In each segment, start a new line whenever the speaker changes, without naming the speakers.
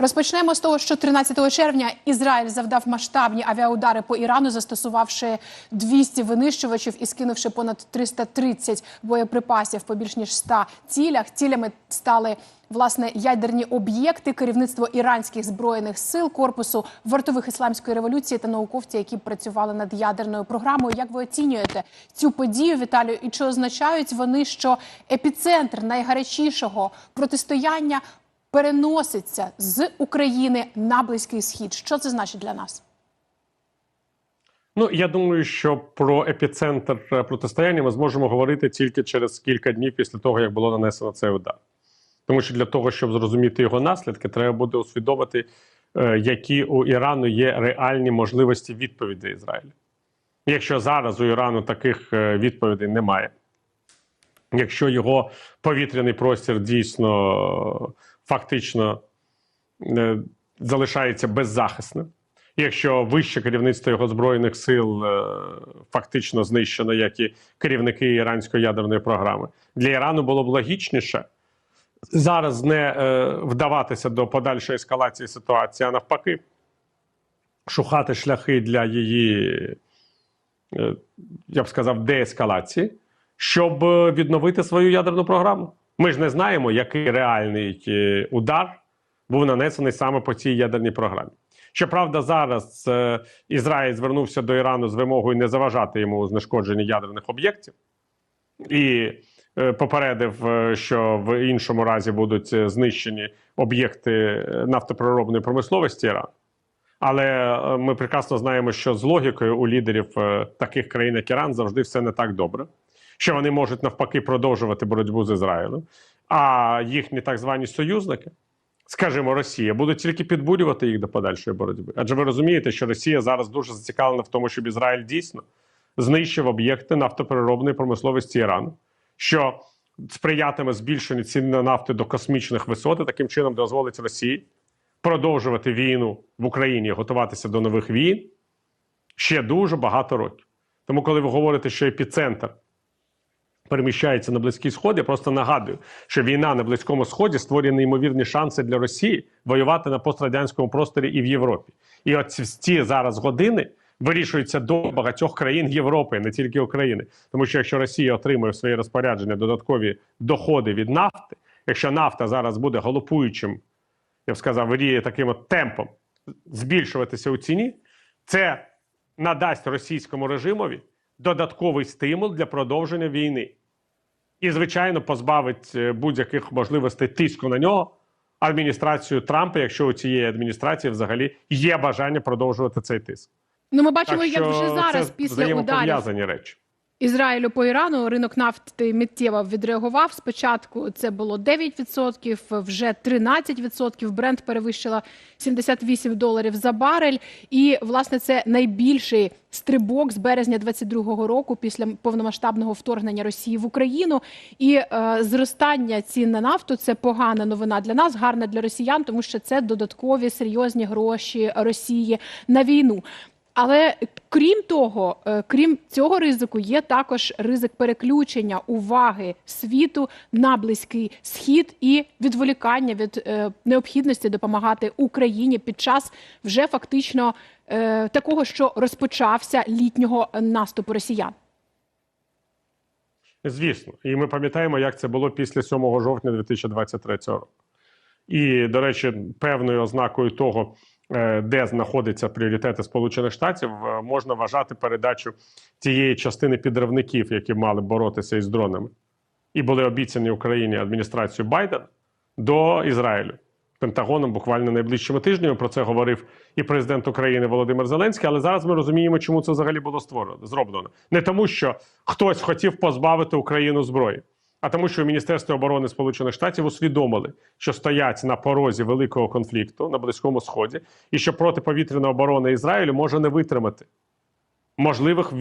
Розпочнемо з того, що 13 червня Ізраїль завдав масштабні авіаудари по Ірану, застосувавши 200 винищувачів і скинувши понад 330 боєприпасів по більш ніж 100 цілях. Цілями стали власне ядерні об'єкти, керівництво іранських збройних сил, корпусу вартових ісламської революції та науковці, які працювали над ядерною програмою. Як ви оцінюєте цю подію, Віталію? І чи означають вони, що епіцентр найгарячішого протистояння переноситься з України на близький схід? Що це значить для нас?
Ну я думаю, що про епіцентр протистояння ми зможемо говорити тільки через кілька днів після того, як було нанесено цей удар. Тому що для того, щоб зрозуміти його наслідки, треба буде усвідомити, е, які у Ірану є реальні можливості відповіді Ізраїлю. Якщо зараз у Ірану таких е, відповідей немає, якщо його повітряний простір дійсно фактично е, залишається беззахисним, якщо вище керівництво його збройних сил е, фактично знищено, як і керівники іранської ядерної програми, для Ірану було б логічніше зараз не е, вдаватися до подальшої ескалації ситуації, а навпаки, шукати шляхи для її, я б сказав, деескалації, щоб відновити свою ядерну програму. Ми ж не знаємо, який реальний е, удар був нанесений саме по цій ядерній програмі. Щоправда, зараз е, Ізраїль звернувся до Ірану з вимогою не заважати йому у знешкодженні ядерних об'єктів і е, попередив, що в іншому разі будуть знищені об'єкти нафтопереробної промисловості Ірану. Але ми прекрасно знаємо, що з логікою у лідерів таких країн, як Іран, завжди все не так добре, що вони можуть навпаки продовжувати боротьбу з Ізраїлем, а їхні так звані союзники, скажімо, Росія, будуть тільки підбурювати їх до подальшої боротьби. Адже ви розумієте, що Росія зараз дуже зацікавлена в тому, щоб Ізраїль дійсно знищив об'єкти нафтопереробної промисловості Ірану, що сприятиме збільшенню цін на нафти до космічних висот, і таким чином дозволить Росії продовжувати війну в Україні, готуватися до нових війн ще дуже багато років. Тому, коли ви говорите, що епіцентр переміщається на Близький Сход, я просто нагадую, що війна на Близькому Сході створює неймовірні шанси для Росії воювати на пострадянському просторі і в Європі. І от ці- зараз години вирішуються до багатьох країн Європи, не тільки України. Тому що якщо Росія отримує в своє розпорядження додаткові доходи від нафти, якщо нафта зараз буде галопуючим, я б сказав, виріє таким от темпом збільшуватися у ціні, це надасть російському режимові додатковий стимул для продовження війни. І, звичайно, позбавить е, будь-яких можливостей тиску на нього адміністрацію Трампа, якщо у цієї адміністрації взагалі є бажання продовжувати цей тиск.
Ну, ми бачимо, як вже зараз після ударів
речі.
Ізраїлю по Ірану ринок нафти миттєво відреагував. Спочатку це було 9%, вже 13%. Бренд перевищила 78 доларів за барель. І власне це найбільший стрибок з березня 22-го року після повномасштабного вторгнення Росії в Україну. І е, зростання цін на нафту це погана новина для нас, гарна для росіян, тому що це додаткові серйозні гроші Росії на війну. Але крім того, е, крім цього ризику, є також ризик переключення уваги світу на близький схід і відволікання від е, необхідності допомагати Україні під час вже фактично е, такого, що розпочався літнього наступу росіян.
Звісно, і ми пам'ятаємо, як це було після 7 жовтня 2023 року. І, до речі, певною ознакою того, де знаходяться пріоритети Сполучених Штатів, е, можна вважати передачу тієї частини підривників, які мали боротися із дронами, і були обіцяні Україні адміністрацією Байдена до Ізраїлю. Пентагоном буквально найближчими тижнями про це говорив і президент України Володимир Зеленський. Але зараз ми розуміємо, чому це взагалі було створено зроблено. Не тому, що хтось хотів позбавити Україну зброї, а тому, що у Міністерстві оборони Сполучених Штатів усвідомили, що стоять на порозі великого конфлікту на Близькому Сході, і що протиповітряна оборона Ізраїлю може не витримати можливих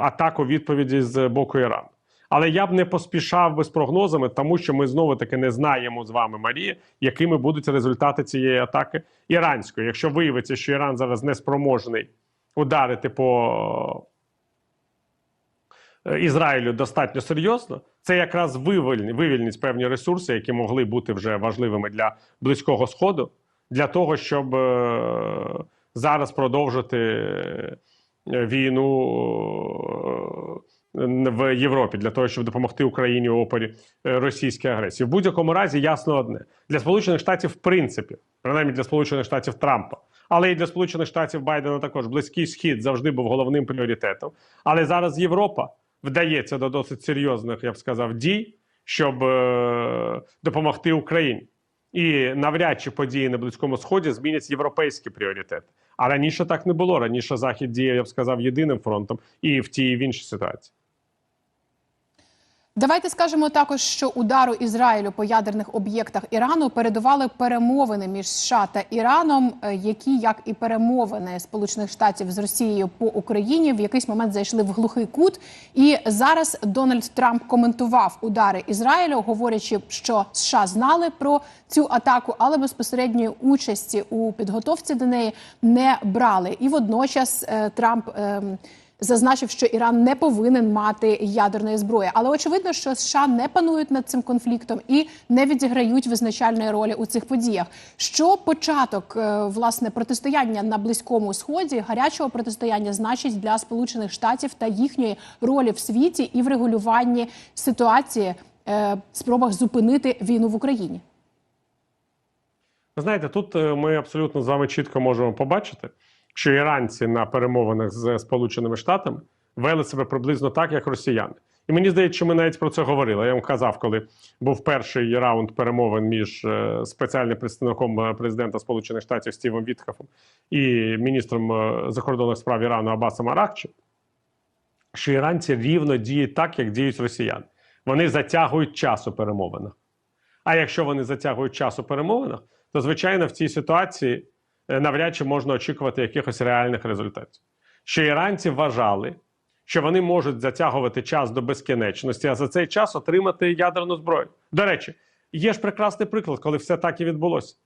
атак у відповіді з боку Ірану. Але я б не поспішав би з прогнозами, тому що ми знову таки не знаємо з вами, Марія, якими будуть результати цієї атаки іранської. Якщо виявиться, що Іран зараз неспроможний ударити по Ізраїлю достатньо серйозно, це якраз вивільнить, певні ресурси, які могли бути вже важливими для близького сходу, для того, щоб е, зараз продовжити е, війну е, в Європі, для того, щоб допомогти Україні у опорі російській агресії. В будь-якому разі ясно одне для Сполучених Штатів, в принципі, принаймні для Сполучених Штатів Трампа, але і для Сполучених Штатів Байдена також близький схід завжди був головним пріоритетом. Але зараз Європа вдається до досить серйозних, я б сказав, дій, щоб е, допомогти Україні. І навряд чи події на близькому сході змінять європейські пріоритети. А раніше так не було. Раніше захід діяв, я б сказав, єдиним фронтом і в тій в іншій ситуації.
Давайте скажемо також, що удару Ізраїлю по ядерних об'єктах Ірану передували перемовини між США та Іраном, е, які, як і перемовини Сполучених Штатів з Росією по Україні, в якийсь момент зайшли в глухий кут. І зараз Дональд Трамп коментував удари Ізраїлю, говорячи, що США знали про цю атаку, але безпосередньої участі у підготовці до неї не брали. І водночас е, Трамп. ем, зазначив, що Іран не повинен мати ядерної зброї. Але очевидно, що США не панують над цим конфліктом і не відіграють визначальної ролі у цих подіях. Що початок е, власне протистояння на близькому сході, гарячого протистояння, значить для Сполучених Штатів та їхньої ролі в світі і в регулюванні ситуації, е, спробах зупинити війну в Україні.
Знаєте, тут е, ми абсолютно з вами чітко можемо побачити, що іранці на перемовинах з Сполученими Штатами вели себе приблизно так, як росіяни. І мені здається, що ми навіть про це говорили. Я вам казав, коли був перший раунд перемовин між е, спеціальним представником е, президента Сполучених Штатів Стівом Вітхафом і міністром е, закордонних справ Ірану Абасом Аракчі, що іранці рівно діють так, як діють росіяни. Вони затягують час у перемовинах. А якщо вони затягують час у перемовинах, то звичайно в цій ситуації навряд чи можна очікувати якихось реальних результатів. Що іранці вважали, що вони можуть затягувати час до безкінечності, а за цей час отримати ядерну зброю. До речі, є ж прекрасний приклад, коли все так і відбулося.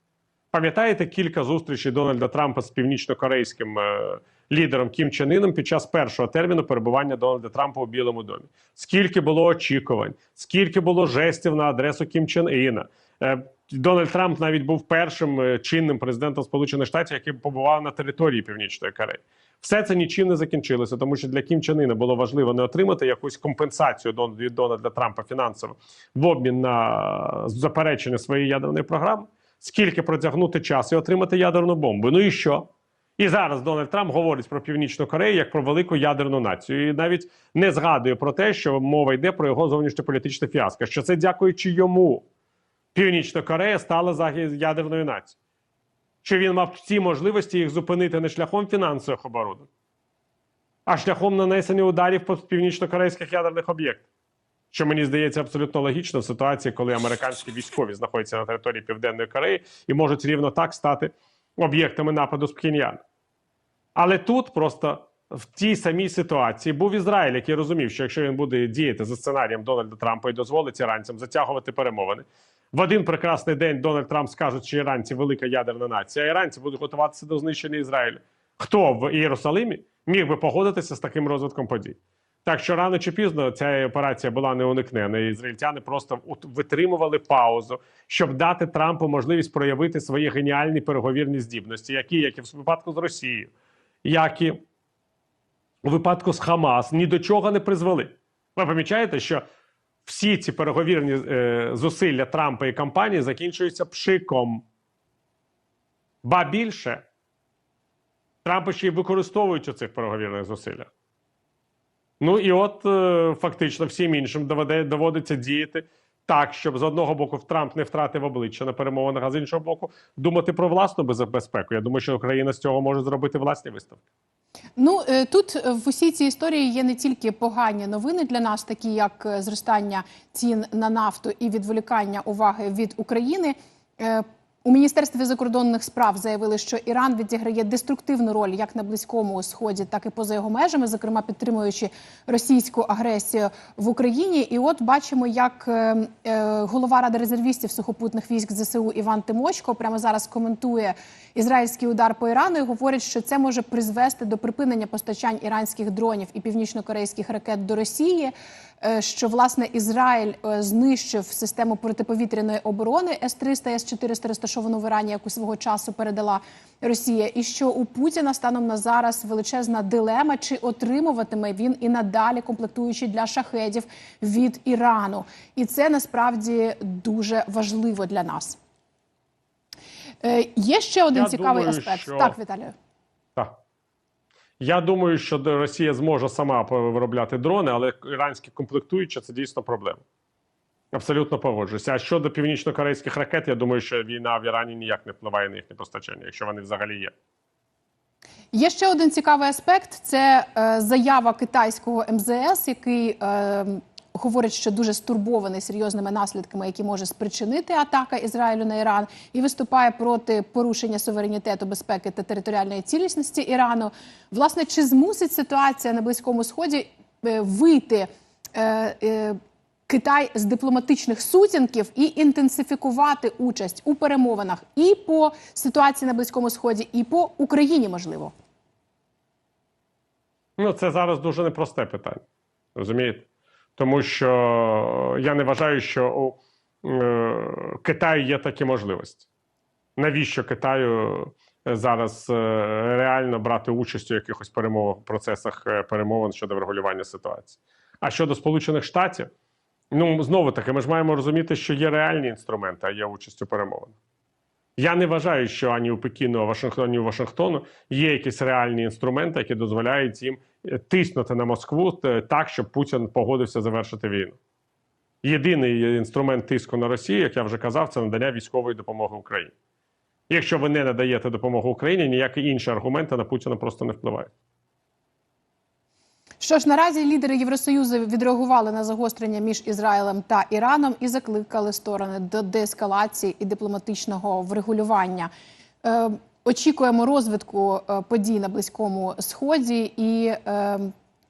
Пам'ятаєте кілька зустрічей Дональда Трампа з північно-корейським е, лідером Кім Чен Іном під час першого терміну перебування Дональда Трампа у Білому домі? Скільки було очікувань, скільки було жестів на адресу Кім Чен Іна? Е, Дональд Трамп навіть був першим е, чинним президентом Сполучених Штатів, який побував на території Північної Кореї. Все це нічим не закінчилося, тому що для Кім Чен Іна було важливо не отримати якусь компенсацію від Дональда Трампа фінансово в обмін на заперечення своєї ядерної програми, скільки протягнути час і отримати ядерну бомбу. Ну і що? І зараз Дональд Трамп говорить про Північну Корею як про велику ядерну націю, і навіть не згадує про те, що мова йде про його зовнішньополітичне фіаско. Що це дякуючи йому. Північна Корея стала захід ядерною нацією. Що він мав всі можливості їх зупинити не шляхом фінансових оборудок, а шляхом нанесення ударів по північно-корейських ядерних об'єктах. Що мені здається абсолютно логічно в ситуації, коли американські військові знаходяться на території Південної Кореї і можуть рівно так стати об'єктами нападу з Пхеньяна. Але тут просто в тій самій ситуації був Ізраїль, який розумів, що якщо він буде діяти за сценарієм Дональда Трампа і дозволить іранцям затягувати перемовини, в один прекрасний день Дональд Трамп скаже, що іранці велика ядерна нація, а іранці будуть готуватися до знищення Ізраїля. Хто в Єрусалимі міг би погодитися з таким розвитком подій? Так що рано чи пізно ця операція була неуникнена. і Ізраїльтяни просто витримували паузу, щоб дати Трампу можливість проявити свої геніальні переговірні здібності, які, як і в випадку з Росією, як і у випадку з Хамас, ні до чого не призвели. Ви помічаєте, що всі ці переговірні е, зусилля Трампа і компанії закінчуються пшиком. Ба більше, Трампа ще й використовують у цих переговірних зусиллях. Ну і от е, фактично всім іншим доведе, доводиться діяти так, щоб з одного боку Трамп не втратив обличчя на перемовинах, а з іншого боку, думати про власну безпеку. Я думаю, що Україна з цього може зробити власні виставки.
Ну е, тут е, в усій цій історії є не тільки погані новини для нас, такі як е, зростання цін на нафту і відволікання уваги від України. У міністерстві закордонних справ заявили, що Іран відіграє деструктивну роль як на близькому сході, так і поза його межами, зокрема підтримуючи російську агресію в Україні. І от бачимо, як е, е, голова ради резервістів сухопутних військ ЗСУ Іван Тимочко прямо зараз коментує ізраїльський удар по Ірану і говорить, що це може призвести до припинення постачань іранських дронів і північно-корейських ракет до Росії. Е, що власне Ізраїль е, знищив систему протиповітряної оборони С-300, С-400, розташовану в Ірані, яку свого часу передала Росія, і що у Путіна станом на зараз величезна дилема, чи отримуватиме він і надалі комплектуючі для шахедів від Ірану, і це насправді дуже важливо для нас. Е, є ще один
Я
цікавий
думаю,
аспект.
що-
Так, Віталію.
Я думаю, що Росія зможе сама виробляти дрони, але іранські комплектуючі це дійсно проблема. Абсолютно погоджуюся. А щодо північно-корейських ракет, я думаю, що війна в Ірані ніяк не впливає на їхнє постачання, якщо вони взагалі є.
Є ще один цікавий аспект: це е, заява китайського МЗС, який е, говорить, що дуже стурбований серйозними наслідками, які може спричинити атака Ізраїлю на Іран, і виступає проти порушення суверенітету, безпеки та територіальної цілісності Ірану. Власне, чи змусить ситуація на близькому сході е, вийти? Е, е, Китай з дипломатичних сутінків і інтенсифікувати участь у перемовинах і по ситуації на близькому сході, і по Україні, можливо.
Ну, це зараз дуже непросте питання. Розумієте? Тому що я не вважаю, що у е, Китаю є такі можливості. Навіщо Китаю зараз е, реально брати участь у якихось перемовах, процесах е, перемовин щодо врегулювання ситуації? А щодо Сполучених Штатів, ну знову таки, ми ж маємо розуміти, що є реальні інструменти, а є участь у перемовинах. Я не вважаю, що ані у Пекіну, у Вашингтоні, у Вашингтону є якісь реальні інструменти, які дозволяють їм е, тиснути на Москву е, так, щоб Путін погодився завершити війну. Єдиний інструмент тиску на Росію, як я вже казав, це надання військової допомоги Україні. Якщо ви не надаєте допомогу Україні, ніякі інші аргументи на Путіна просто не впливають.
Що ж, наразі лідери Євросоюзу відреагували на загострення між Ізраїлем та Іраном і закликали сторони до деескалації і дипломатичного врегулювання. Очікуємо розвитку е, подій на близькому сході і е,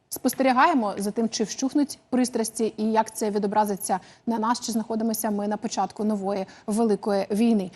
спостерігаємо за тим, чи вщухнуть пристрасті, і як це відобразиться на нас, чи знаходимося ми на початку нової великої війни.